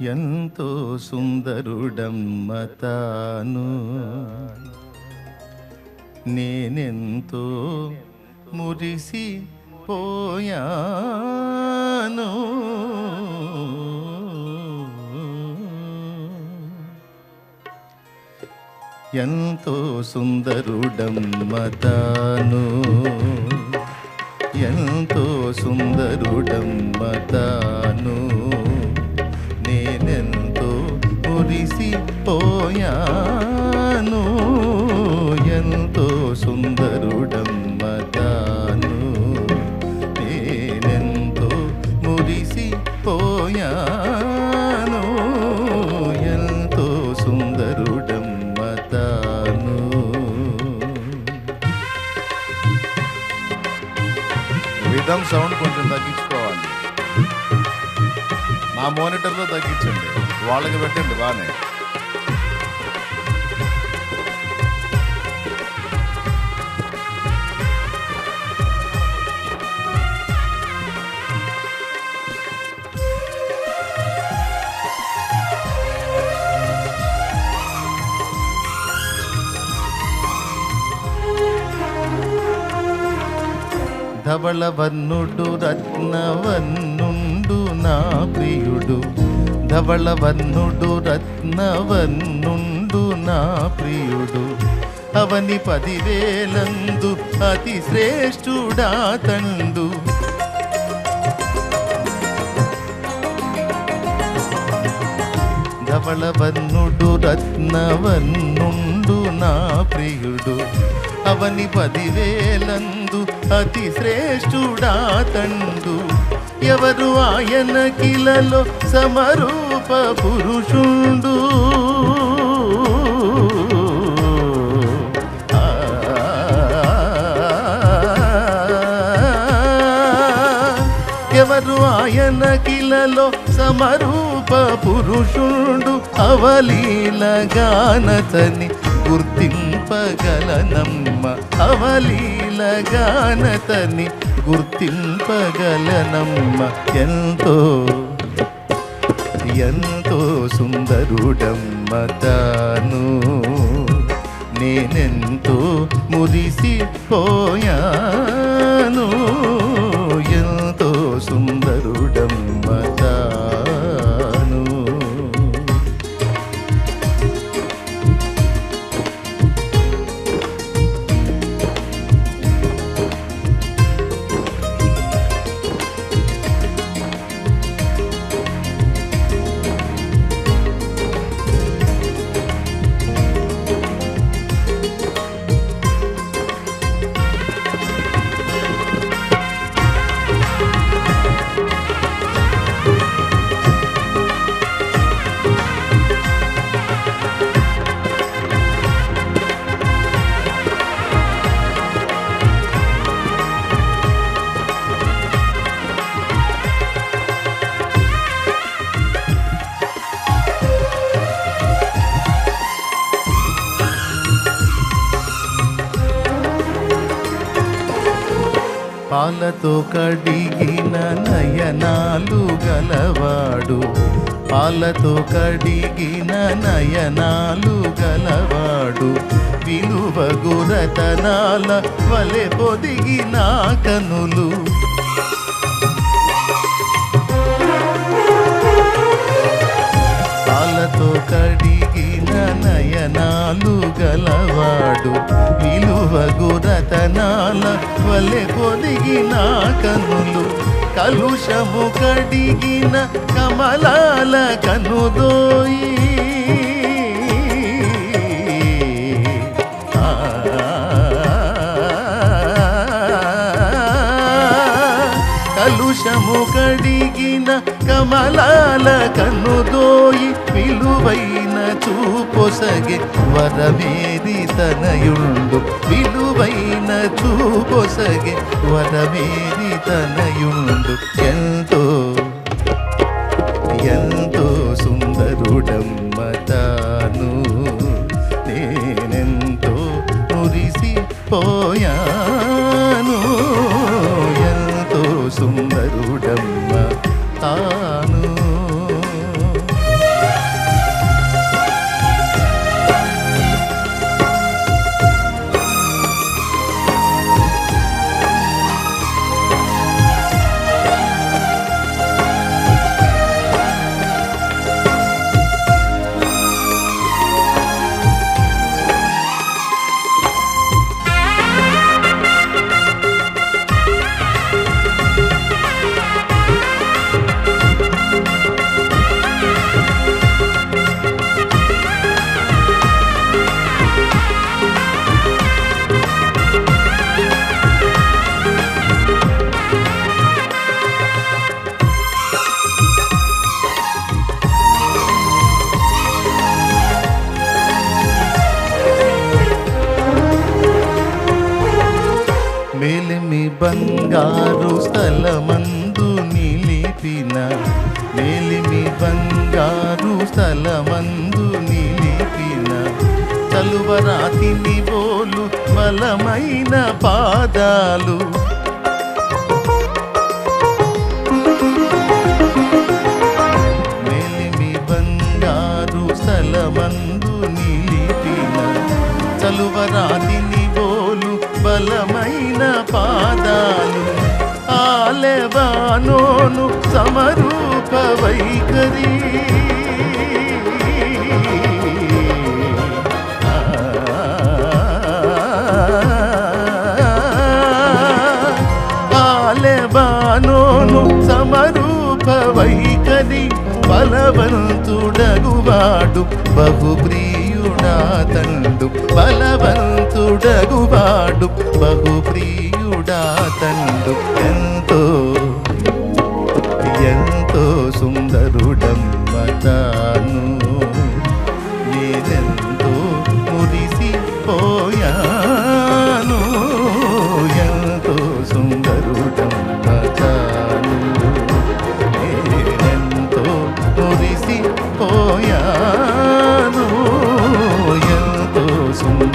ఎంతో సుందరుడమ్మతాను నేనెంతో మురిసి పోయాను. ఎంతో సుందరుడమ్మతాను ఎంతో సుందరుడమ్మత మురిసిపోయాను ఎంతో సుందరుడమ్మ తాను నేనెంతో మురిసిపోయాను ఎంతో సుందరుడమ్మ తాను రిథమ్ సౌండ్ కొంచెం తగ్గించుకోవాలి. నా మానిటర్లో తగ్గించండి. వాళ్ళకి పెట్టండి బాగానే ధవళవన్నుడు రత్నవన్నుండు నా ప్రియుడు. ధవళవన్నుడు రత్నవన్నుండు నా ప్రియుడు. అవని పదివేలందు అతి శ్రేష్ఠుడా తండు ధవళవర్ణుడు రత్నవన్నుండు నా ప్రియుడు. అవని పదివేలందు అతి శ్రేష్ఠుడా తండు. ఎవరు ఆయన కిలలో సమరూప పురుషుండు? ఎవరు ఆయన కిలలో సమరూప పురుషుండు అవలీలగానతని గుర్తింపగలనమ్మ. అవలీలగానతని గుర్తింపగలనమ్మ. ఎంతో ఎంతో సుందరుడమ్మ తాను. నేనెంతో మురిసిపోయాను. పాలతో కడిగిన నయనాలు గలవాడు. పాలతో కడిగిన నయనాలు గలవాడు. విలువ గురతనాల వలె పొదిగిన కనులు. పాలతో కడిగిన నయనాలు గలవాడు. విలువ గురతనాల వలె పొదిగిన కనులు కలుషము కడిగిన కమలాల కనుదోయి కలుషము కడిగిన కమలాల కన్నుదోయి విలువైన చూపొసగే వరమేది తనయుండు. విలువైన చూపొసగే వరమేది తనయుండు. ఎల్ బంగారు స్థలమందు నిలిపిన మేలిమి బంగారు స్థలమందు నిలిపిన చలువరాతిని బోలు బలమైన పాదాలు. మేలిమి బంగారు స్థలమందు నిలిపిన చలువరాతిని బోలు పాదాలు ఆలెవానోను సమరూప వైఖరి. ఆలెవానోను సమరూప వైఖరి బలవంతుడగువాడు నా తండు బలవంతుడగువాడు బహు ప్రియుడా తండు ఎంతో ఎంతో సుందరుడమ్మ తాను నేనెంతో మురిసిపోయాను ఎంతో సుందరుడమ్మ తాను నేనెంతో మురిసిపోయాను சும்